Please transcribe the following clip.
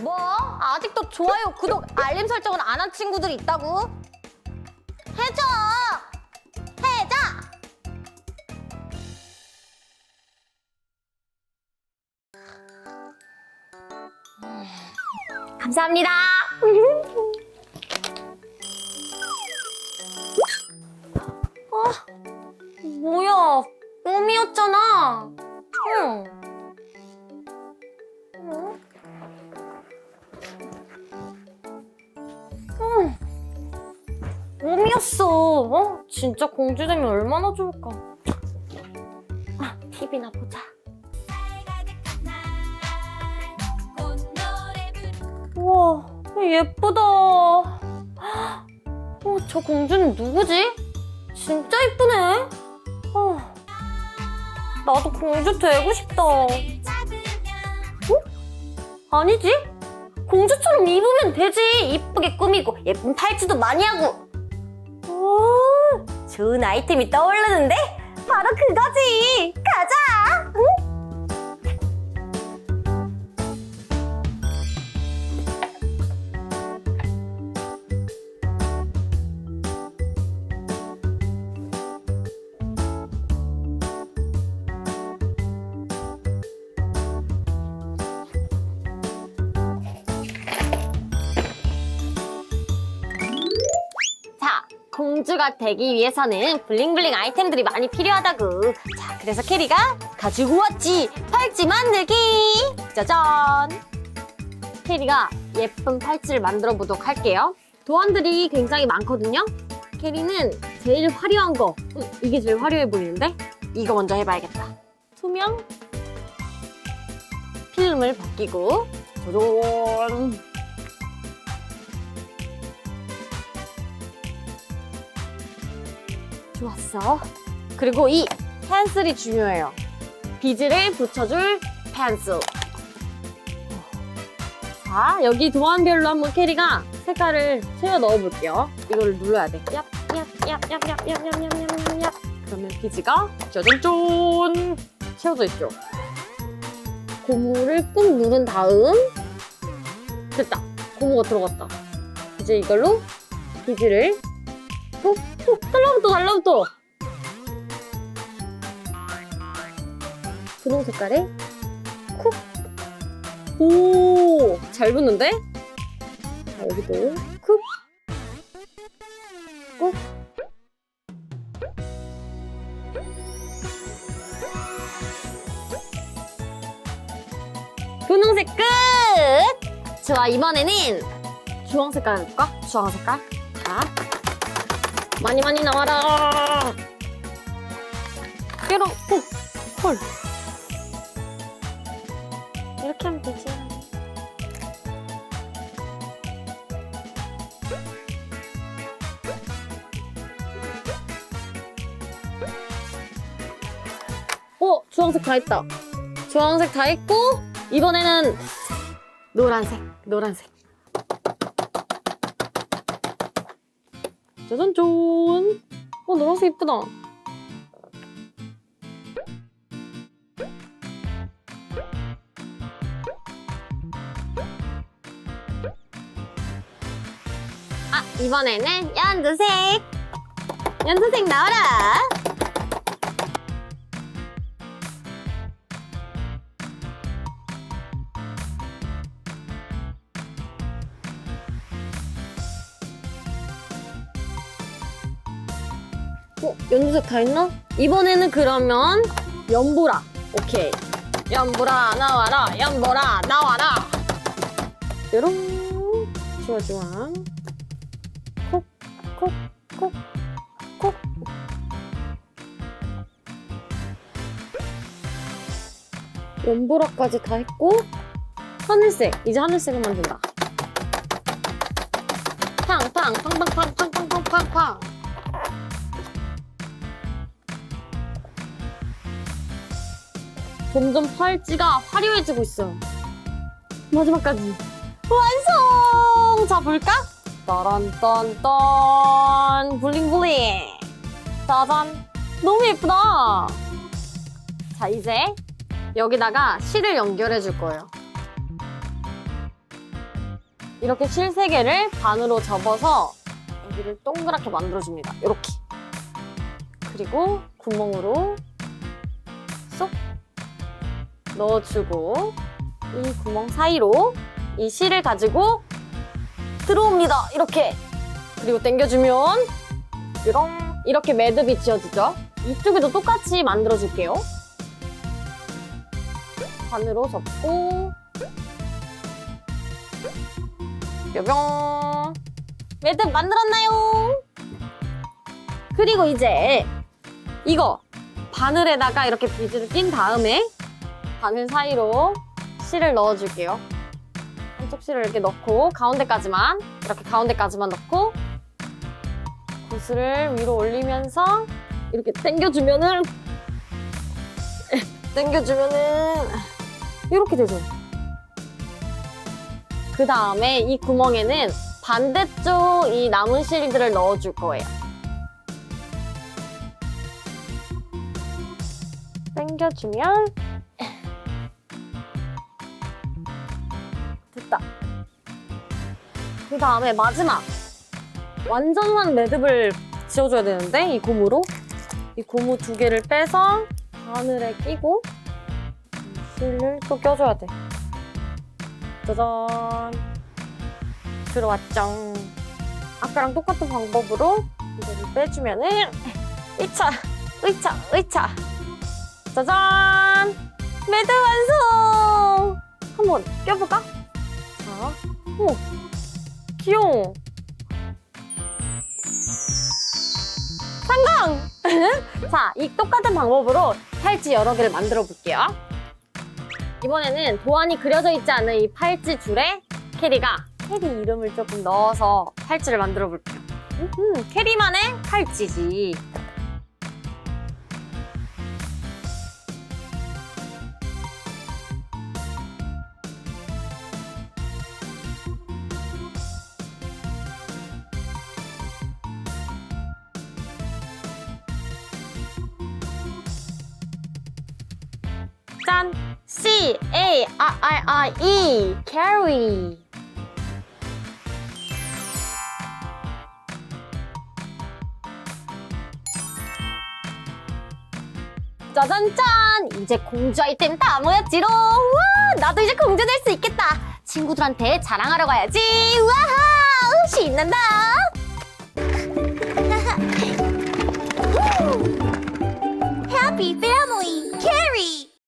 뭐? 아직도 좋아요, 구독, 알림 설정을 안한 친구들이 있다고? 해줘! 해줘! 감사합니다. 아, 뭐야? 꿈이었잖아. 꿈이었어. 어? 진짜 공주 되면 얼마나 좋을까. 아, TV나 보자. 우와, 예쁘다. 어, 저 공주는 누구지? 진짜 예쁘네. 어, 나도 공주 되고 싶다. 어? 아니지? 공주처럼 입으면 되지. 이쁘게 꾸미고 예쁜 팔찌도 많이 하고. 오, 좋은 아이템이 떠오르는데? 바로 그거지. 공주가 되기 위해서는 블링블링 아이템들이 많이 필요하다고. 자, 그래서 캐리가 가지고 왔지. 팔찌 만들기. 짜잔. 캐리가 예쁜 팔찌를 만들어 보도록 할게요. 도안들이 굉장히 많거든요. 캐리는 제일 화려한 거. 음, 이게 제일 화려해 보이는데? 이거 먼저 해봐야겠다. 투명 필름을 벗기고 도돈 좋았어. 그리고 이 펜슬이 중요해요. 비즈를 붙여줄 펜슬. 자, 여기 도안별로 한번 캐리가 색깔을 채워 넣어볼게요. 이거를 눌러야 돼. 얍, 얍, 얍, 얍, 얍, 얍, 얍, 얍, 얍, 얍, 얍. 그러면 비즈가 짜잔짠 채워져 있죠. 고무를 꾹 누른 다음 됐다. 고무가 들어갔다. 이제 이걸로 비즈를 톡, 톡, 달라붙어, 달라붙어. 분홍 색깔에 콕. 오, 잘 붙는데? 자, 여기도 콕. 콕. 분홍색 끝! 좋아, 이번에는 주황 색깔 해볼까? 주황 색깔. 자, 많이 많이 나와라. 뾰롱, 콕, 콜. 이렇게 하면 되지. 어, 주황색 다 했다. 주황색 다 했고, 이번에는 노란색, 노란색. 짜잔짠. 어, 노란색 이쁘다. 아, 이번에는 연두색. 연두색 나와라. 어, 연두색 다 했나? 이번에는 그러면 연보라. 오케이. 연보라 나와라. 연보라 나와라. 뾰롱. 좋아 좋아. 콕, 콕, 콕, 콕. 연보라까지 다 했고 하늘색. 이제 하늘색을 만든다. 팡팡 팡팡팡팡팡팡팡팡. 점점 팔찌가 화려해지고 있어요. 마지막까지 완성! 자 볼까? 따란딴딴 블링블링 짜잔 너무 예쁘다 자 이제 여기다가 실을 연결해 줄 거예요 이렇게 실 세 개를 반으로 접어서 여기를 동그랗게 만들어 줍니다. 이렇게. 그리고 구멍으로 쏙 넣어주고 이 구멍 사이로 이 실을 가지고 들어옵니다. 이렇게. 그리고 당겨주면 뾰롱 이렇게 매듭이 지어지죠. 이쪽에도 똑같이 만들어줄게요. 반으로 접고 뾰병 매듭 만들었나요? 그리고 이제 이거 바늘에다가 이렇게 비즈를 낀 다음에 바늘 사이로 실을 넣어줄게요. 한쪽 실을 이렇게 넣고 가운데까지만 이렇게 가운데까지만 넣고 구슬을 위로 올리면서 이렇게 당겨주면은 당겨주면은 이렇게 되죠. 그 다음에 이 구멍에는 반대쪽 이 남은 실들을 넣어줄 거예요. 당겨주면 그 다음에 마지막. 완전한 매듭을 지어줘야 되는데 이 고무로. 이 고무 두 개를 빼서 바늘에 끼고 이 실을 또 껴줘야 돼. 짜잔. 들어왔죠. 아까랑 똑같은 방법으로 이거를 빼주면은 으차 으차 으차. 짜잔. 매듭 완성! 한번 껴볼까? 자, 오 귀여워 성공! 자, 이 똑같은 방법으로 팔찌 여러 개를 만들어 볼게요. 이번에는 도안이 그려져 있지 않은 이 팔찌 줄에 캐리가 캐리 이름을 조금 넣어서 팔찌를 만들어 볼게요. 음흠, 캐리만의 팔찌지. 짠! C A R R I E carry. 짜잔 짠! 이제 공주 아이템 다 모였지롱! 우와! 나도 이제 공주 될 수 있겠다! 친구들한테 자랑하러 가야지! 우와! 신난다! Happy family!